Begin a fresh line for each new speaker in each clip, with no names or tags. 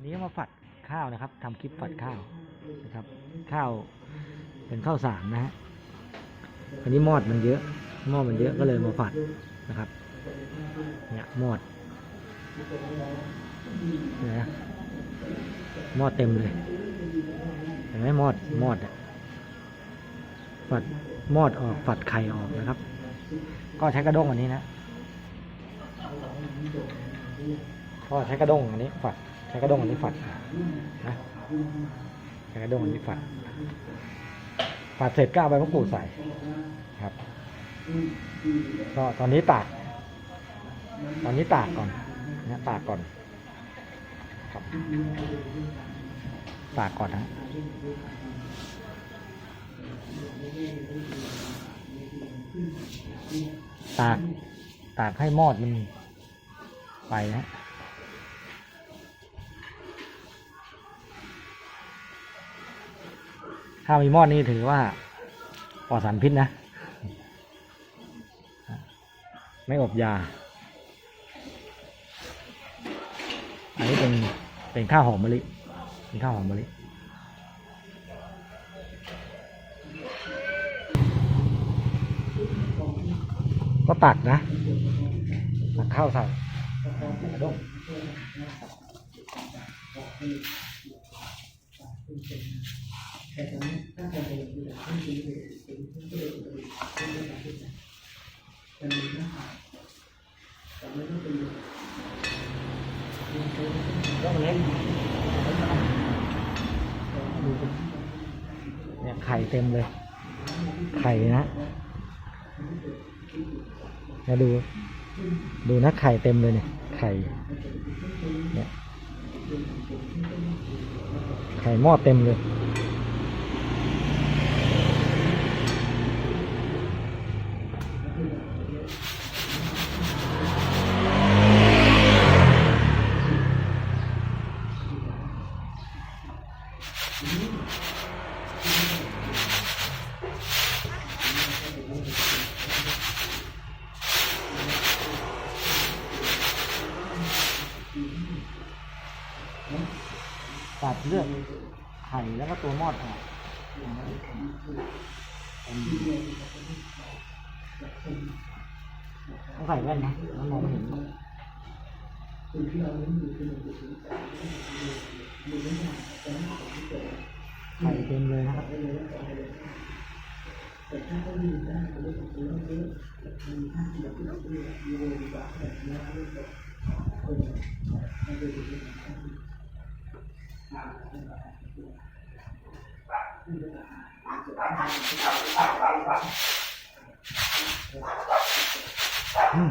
วันนี้มาฝัดข้าวนะครับทำคลิปฝัดข้าว
นะครับ ข้าวเป็
นข้าวสารนะฮะ
อันนี้มอดมันเยอะ
มอดมันเยอะก็เลยมาฝัดนะครับเนี่ยมอด
เนี่ยนะมอดเต็มเลยเห็
นไหมมอดมอดอะ
ฝัดมอดออกฝัดไข่ออกนะครับ ก็ใช้กระด้งอัน
นี้นะก็ใช้กระด้งอันนี้ฝัด ใช้กระด้งอันนี้ฝัด
นะใช
้กระด้งอันนี้ฝัดฝัดเสร็จก็เอาใบมะกรูดใส่ครับ
ก็ตอนนี้ตาก ตอนนี้ตากก่อนนะตากก
่อนครับ
ตากก่อนนะตาก
ตากให้มอดมันไปนะ ถ้ามีมอดนี่ถือว่าปลอดสารพิษนะ ไม่อบยา อันนี้เป็นเป็นข้าวหอมมะลิเป็นข้าวหอมมะลิก็ตักนะ
ตักข้า
วใส่
กระด้งก็มันเล็กดูสิเนี่ยไข่เต็มเล
ย
ไข่นะแล้
วดู ดูนะไข่เต็มเลยเนี่ย ไข่
เ
นี่ย
ไข่หม้อเต็มเลย ตัดเลือก
ไข่แล้วก็ตัวมอดออก
ต้องใส่แว่นนะแล้วมองไม่เห็นไข่เต็ม
เลยนะครับ อืม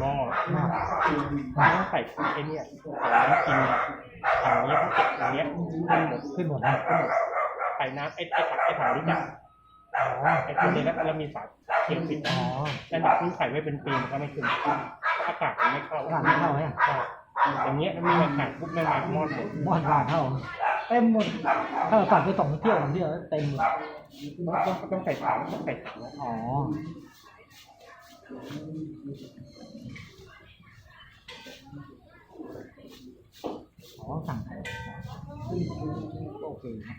หม้อหมันต้
องใส่ไอ้เนี่ยใส่น้ำกิน
ถังเนี้ยพวกเก็บอย่างเงี้ยขึ้นหมดขึ้นหมดนะ
ใส่น้ำไอ้ไอ้ถังไอ้ถังนี้จ้ะ
อ๋อไ
อ้ตัวนี้แล้วแล้วมีฝาเขียวปิดอ๋อ
แต่หนักที่ใส่ไว้เป็นปีมันก็ไม่ขึ้น
อากาศมันไม่เข้าหลานไม่เข้าไหม
อะ
อย่างเงี้ยมีมันหนักปุ๊บมันหนักมอดหมอดบานเท่า
เต็มหมด
ถ้าเราสั่งไปสอง
เที่ยวสองเที่ยวเต็มหมด
ต้องต้องใส่ถังต้องใส่
ถังอ
๋อ
อ๋อสั่งโอเคครับ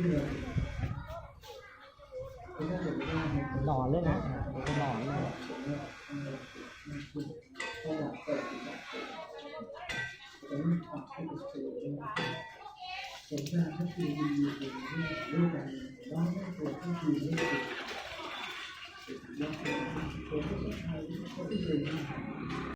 หลอนเลยนะนหลอนเลยผมจะก็คือดีอยู่ด้วยกันน้อไม่ตัวก็คือไม่ตัวผมก็ใช้ก็คือ